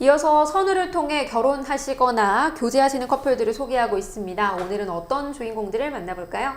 이어서 선우를 통해 결혼하시거나 교제하시는 커플들을 소개하고 있습니다. 오늘은 어떤 주인공들을 만나볼까요?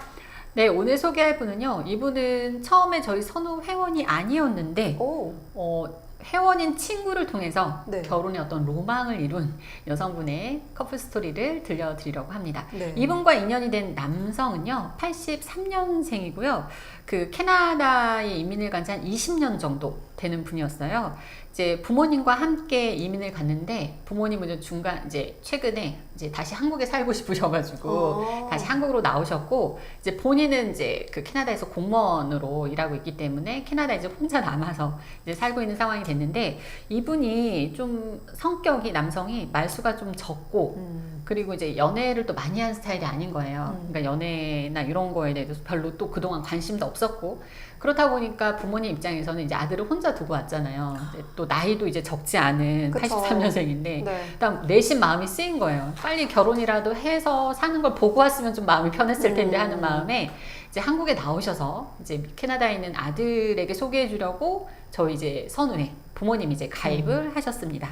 네, 오늘 소개할 분은요. 이분은 처음에 저희 선우 회원이 아니었는데 오, 어, 회원인 친구를 통해서 네. 결혼의 어떤 로망을 이룬 여성분의 커플 스토리를 들려드리려고 합니다. 네. 이분과 인연이 된 남성은요, 83년생이고요. 그 캐나다에 이민을 간 지 한 20년 정도 되는 분이었어요. 이제 부모님과 함께 이민을 갔는데 부모님은 중간 이제 최근에 이제 다시 한국에 살고 싶으셔가지고 어. 다시 한국으로 나오셨고 이제 본인은 이제 그 캐나다에서 공무원으로 일하고 있기 때문에 캐나다에 이제 혼자 남아서 이제 살고 있는 상황이 됐는데 이분이 좀 성격이 남성이 말수가 좀 적고 음, 그리고 이제 연애를 또 많이 한 스타일이 아닌 거예요. 음. 그러니까 연애나 이런 거에 대해서 별로 또 그동안 관심도 없었고 그렇다 보니까 부모님 입장에서는 이제 아들을 혼자 두고 왔잖아요. 또 나이도 이제 적지 않은 그쵸. 83년생인데 네. 일단 내심 마음이 쓰인 거예요. 빨리 결혼이라도 해서 사는 걸 보고 왔으면 좀 마음이 편했을 텐데 음. 하는 마음에 이제 한국에 나오셔서 이제 캐나다에 있는 아들에게 소개해 주려고 저희 이제 선우회 부모님이 이제 가입을 음. 하셨습니다.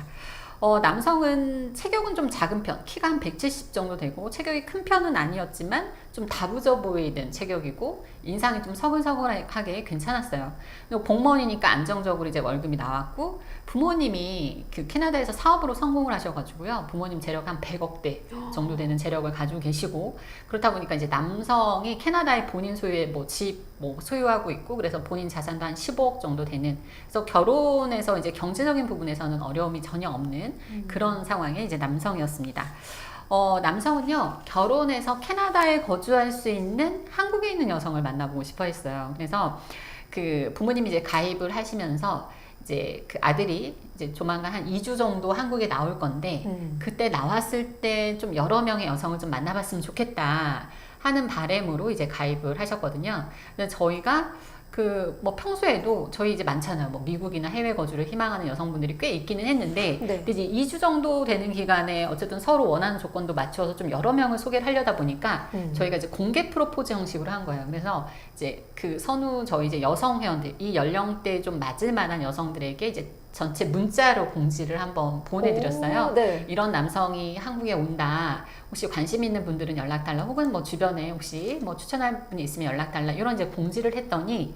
어, 남성은 체격은 좀 작은 편, 키가 한 170 정도 되고 체격이 큰 편은 아니었지만 좀 다부져 보이는 체격이고 인상이 좀 서글서글하게 괜찮았어요. 그리고 공무원이니까 안정적으로 이제 월급이 나왔고 부모님이 그 캐나다에서 사업으로 성공을 하셔가지고요. 부모님 재력 한 100억대 정도 되는 재력을 가지고 계시고 그렇다 보니까 이제 남성이 캐나다의 본인 소유의 뭐집뭐 소유하고 있고 그래서 본인 자산도 한 15억 정도 되는 그래서 결혼에서 이제 경제적인 부분에서는 어려움이 전혀 없는 그런 상황의 이제 남성이었습니다. 어, 남성은요, 결혼해서 캐나다에 거주할 수 있는 한국에 있는 여성을 만나보고 싶어 했어요. 그래서 그 부모님이 이제 가입을 하시면서 이제 그 아들이 이제 조만간 한 2주 정도 한국에 나올 건데 음. 그때 나왔을 때 좀 여러 명의 여성을 좀 만나봤으면 좋겠다 하는 바램으로 이제 가입을 하셨거든요. 근데 저희가 그 뭐 평소에도 저희 이제 많잖아요. 뭐 미국이나 해외 거주를 희망하는 여성분들이 꽤 있기는 했는데 네. 근데 이제 2주 정도 되는 기간에 어쨌든 서로 원하는 조건도 맞춰서 좀 여러 명을 소개를 하려다 보니까 음. 저희가 이제 공개 프로포즈 형식으로 한 거예요. 그래서 이제 그 선우 저희 이제 여성 회원들 이 연령대 좀 맞을 만한 여성들에게 이제 전체 문자로 공지를 한번 보내드렸어요. 오, 네. 이런 남성이 한국에 온다. 혹시 관심 있는 분들은 연락 달라. 혹은 뭐 주변에 혹시 뭐 추천할 분이 있으면 연락 달라. 이런 이제 공지를 했더니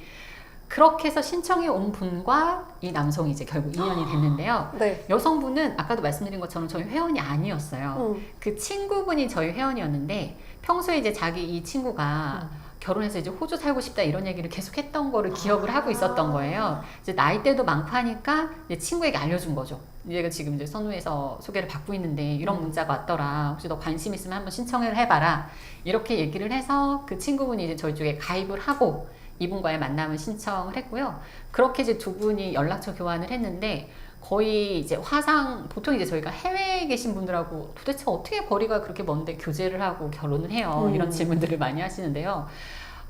그렇게 해서 신청해 온 분과 이 남성이 이제 결국 인연이 됐는데요. 네. 여성분은 아까도 말씀드린 것처럼 저희 회원이 아니었어요. 음. 그 친구분이 저희 회원이었는데 평소에 이제 자기 이 친구가 음. 결혼해서 이제 호주 살고 싶다 이런 얘기를 계속 했던 거를 기억을 아. 하고 있었던 거예요. 이제 나이대도 많고 하니까 이제 친구에게 알려준 거죠. 얘가 지금 이제 선우에서 소개를 받고 있는데 이런 음. 문자가 왔더라. 혹시 너 관심 있으면 한번 신청을 해봐라. 이렇게 얘기를 해서 그 친구분이 이제 저희 쪽에 가입을 하고 이분과의 만남을 신청을 했고요. 그렇게 이제 두 분이 연락처 교환을 했는데 거의 이제 화상 보통 이제 저희가 해외에 계신 분들하고 도대체 어떻게 거리가 그렇게 먼데 교제를 하고 결혼을 해요 음. 이런 질문들을 많이 하시는데요.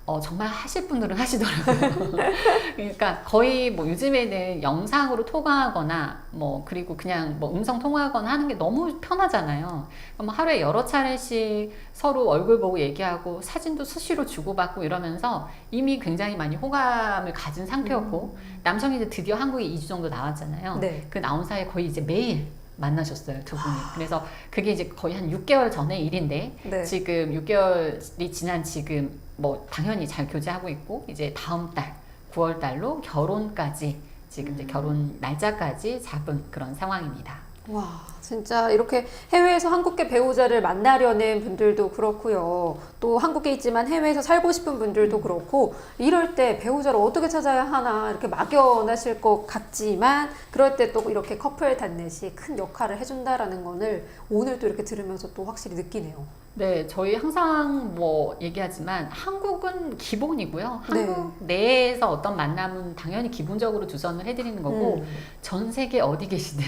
어, 정말 하실 분들은 하시더라고요. 그러니까 거의 뭐 요즘에는 영상으로 통화하거나 뭐 그리고 그냥 뭐 음성 통화하거나 하는 게 너무 편하잖아요. 뭐 하루에 여러 차례씩 서로 얼굴 보고 얘기하고 사진도 수시로 주고받고 이러면서 이미 굉장히 많이 호감을 가진 상태였고 남성이 이제 드디어 한국에 2주 정도 나왔잖아요. 네. 그 나온 사이에 거의 이제 매일 만나셨어요 두 분이. 그래서 그게 이제 거의 한 6개월 전의 일인데 네. 지금 6개월이 지난 지금 뭐 당연히 잘 교제하고 있고 이제 다음 달 9월 달로 결혼까지 지금 이제 결혼 날짜까지 잡은 그런 상황입니다. 와, 진짜 이렇게 해외에서 한국계 배우자를 만나려는 분들도 그렇고요. 또 한국에 있지만 해외에서 살고 싶은 분들도 그렇고 이럴 때 배우자를 어떻게 찾아야 하나 이렇게 막연하실 것 같지만 그럴 때 또 이렇게 커플 단넷이 큰 역할을 해준다라는 거를 오늘 또 이렇게 들으면서 또 확실히 느끼네요. 네, 저희 항상 뭐 얘기하지만 한국은 기본이고요. 네. 한국 내에서 어떤 만남은 당연히 기본적으로 주선을 해드리는 거고 음. 전 세계 어디 계시든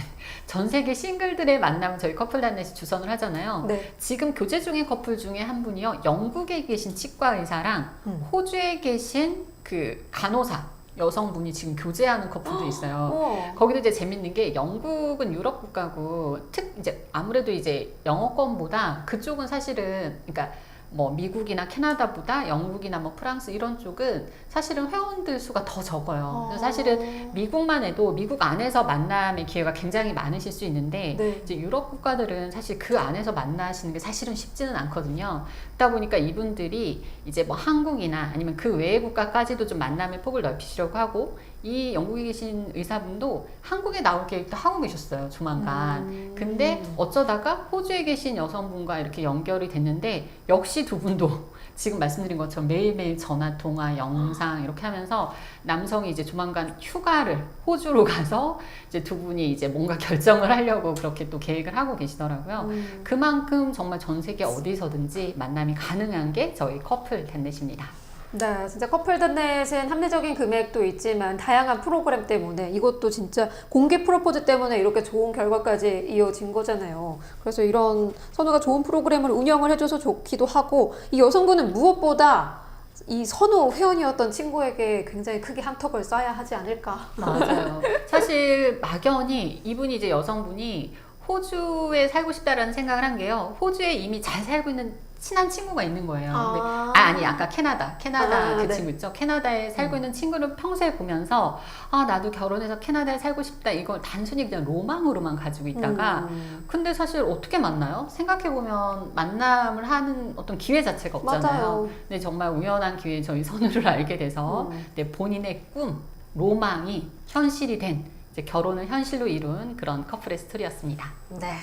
전 세계 싱글들 의 만남은 저희 커플단넷이 주선을 하잖아요. 네. 지금 교제 중인 커플 중에 한 분이요. 영국에 계신 치과 의사랑 음. 호주에 계신 그 간호사 여성분이 지금 교제하는 커플도 있어요. 어. 거기도 이제 재밌는 게 영국은 유럽 국가고 특 이제 아무래도 이제 영어권보다 그쪽은 사실은 그러니까 뭐 미국이나 캐나다보다 영국이나 뭐 프랑스 이런 쪽은 사실은 회원들 수가 더 적어요. 그래서 사실은 미국만 해도 미국 안에서 만남의 기회가 굉장히 많으실 수 있는데 네. 이제 유럽 국가들은 사실 그 안에서 만나시는 게 사실은 쉽지는 않거든요. 그러다 보니까 이분들이 이제 뭐 한국이나 아니면 그 외의 국가까지도 좀 만남의 폭을 넓히시려고 하고 이 영국에 계신 의사분도 한국에 나올 계획도 하고 계셨어요. 조만간. 음. 근데 어쩌다가 호주에 계신 여성분과 이렇게 연결이 됐는데 역시 두 분도 지금 말씀드린 것처럼 매일매일 전화 통화, 영상 이렇게 하면서 남성이 이제 조만간 휴가를 호주로 가서 이제 두 분이 이제 뭔가 결정을 하려고 그렇게 또 계획을 하고 계시더라고요. 음. 그만큼 정말 전 세계 어디서든지 만남이 가능한 게 저희 커플 댄넷입니다. 네, 진짜 커플 댄넷은 합리적인 금액도 있지만 다양한 프로그램 때문에 이것도 진짜 공개 프로포즈 때문에 이렇게 좋은 결과까지 이어진 거잖아요. 그래서 이런 선우가 좋은 프로그램을 운영을 해줘서 좋기도 하고 이 여성분은 무엇보다 이 선우 회원이었던 친구에게 굉장히 크게 한턱을 쏴야 하지 않을까. 맞아요. 사실 막연히 이분이 이제 여성분이 호주에 살고 싶다라는 생각을 한 게요. 호주에 이미 잘 살고 있는 친한 친구가 있는 거예요. 근데 아, 아, 아니 아까 캐나다 캐나다 아, 그 네. 친구 있죠 캐나다에 살고 있는 친구를 평소에 보면서 아 나도 결혼해서 캐나다에 살고 싶다 이걸 단순히 그냥 로망으로만 가지고 있다가 음. 근데 사실 어떻게 만나요 생각해 보면 만남을 하는 어떤 기회 자체가 없잖아요 맞아요. 근데 정말 우연한 기회에 저희 선우를 알게 돼서 음. 네, 본인의 꿈 로망이 현실이 된 이제 결혼을 현실로 이룬 그런 커플의 스토리였습니다. 네.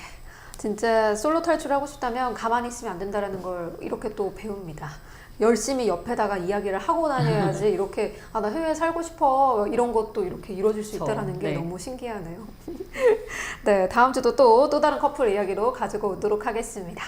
진짜 솔로 탈출하고 싶다면 가만히 있으면 안 된다라는 걸 이렇게 또 배웁니다. 열심히 옆에다가 이야기를 하고 다녀야지 이렇게 아 나 해외에 살고 싶어 이런 것도 이렇게 이루어질 수. 있다라는 게 네. 너무 신기하네요. 네 다음 주도 또또 다른 커플 이야기로 가지고 오도록 하겠습니다.